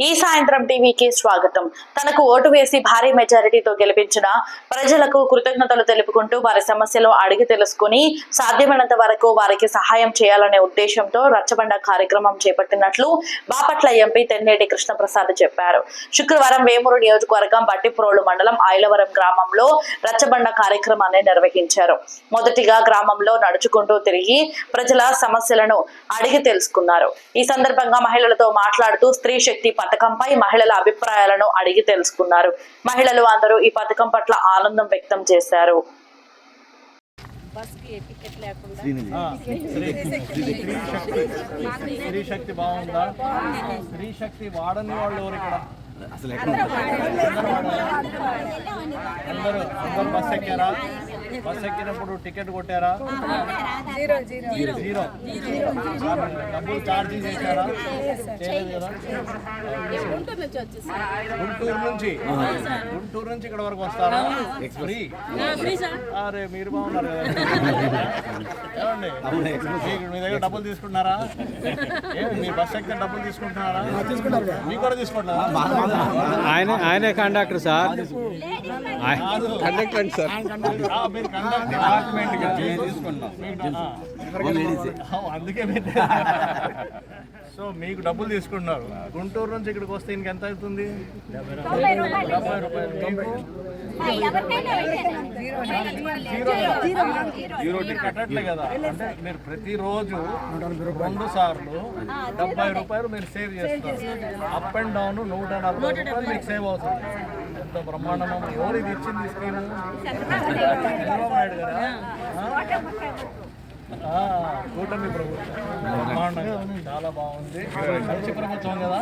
ఈ సాయంత్రం టీవీకి స్వాగతం. తనకు ఓటు వేసి భారీ మెజారిటీతో గెలిపించిన ప్రజలకు కృతజ్ఞతలు తెలుపుకుంటూ వారి సమస్యలు అడిగి తెలుసుకుని సాధ్యమైనంత వరకు వారికి సహాయం చేయాలనే ఉద్దేశంతో రచ్చబండ కార్యక్రమం చేపట్టినట్లు బాపట్ల ఎంపీ తెన్నేటి కృష్ణప్రసాద్ చెప్పారు. శుక్రవారం వేమూరు నియోజకవర్గం బట్టిప్రోలు మండలం ఐలవరం గ్రామంలో రచ్చబండ కార్యక్రమాన్ని నిర్వహించారు. మొదటిగా గ్రామంలో నడుచుకుంటూ తిరిగి ప్రజల సమస్యలను అడిగి తెలుసుకున్నారు. ఈ సందర్భంగా మహిళలతో మాట్లాడుతూ స్త్రీ శక్తి పథకంపై మహిళల అభిప్రాయాలను అడిగి తెలుసుకున్నారు. మహిళలు అందరూ ఈ పథకం పట్ల ఆనందం వ్యక్తం చేశారు. బస్కి టికెట్ లేకుండా ఆ, స్త్రీ శక్తి స్త్రీ శక్తి. బాగుందా? స్త్రీ శక్తి వాడని వాళ్ళు ఎవరు ఇక్కడ? అందరూ అందరూ బస్ ఎక్కారా? బస్ ఎక్కినప్పుడు టికెట్ కొట్టారా జీరో డబ్బులు ఛార్జీ చేశారా గుంటూరు నుంచి గుంటూరు నుంచి ఇక్కడ వరకు వస్తారా ఫ్రీ అరే మీరు బాగున్నారు కదా మీ దగ్గర డబ్బులు తీసుకుంటున్నారా ఏమి మీ బస్ ఎక్కితే డబ్బులు తీసుకుంటున్నారా మీకు కూడా తీసుకుంటున్నారా ఆయన ఆయనే కండక్టర్ సార్. కండక్టర్ సార్ అందుకే సో మీకు డబ్బులు తీసుకుంటున్నారు గుంటూరు నుంచి ఇక్కడికి వస్తే ఇంక ఎంత అవుతుంది డెబ్బై రూపాయలు కట్టట్లే కదా అంటే మీరు ప్రతిరోజు రెండు సార్లు డెబ్బై రూపాయలు మీరు సేవ్ చేస్తారు అప్ అండ్ డౌన్ నూట నలభై రూపాయలు మీకు సేవ్ అవుతుంది ఎంత బ్రహ్మాండం ఎవరు ఇది ఇచ్చింది స్కీమ్? చంద్రబాబు నాయుడు గారా కూటమి ప్రభుత్వం. బ్రహ్మాండంగా చాలా బాగుంది. మంచి ప్రభుత్వం కదా?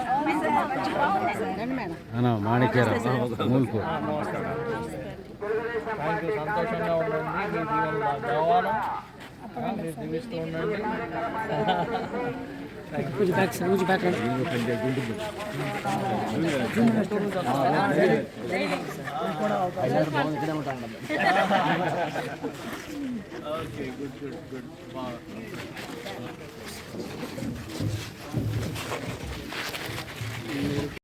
నమస్కారం థ్యాంక్ యూ. సంతోషంగా ఉండండి. మీ మాకు కావాలా మీరు ఉండండి. कुछ बैक से कुछ back okay good good good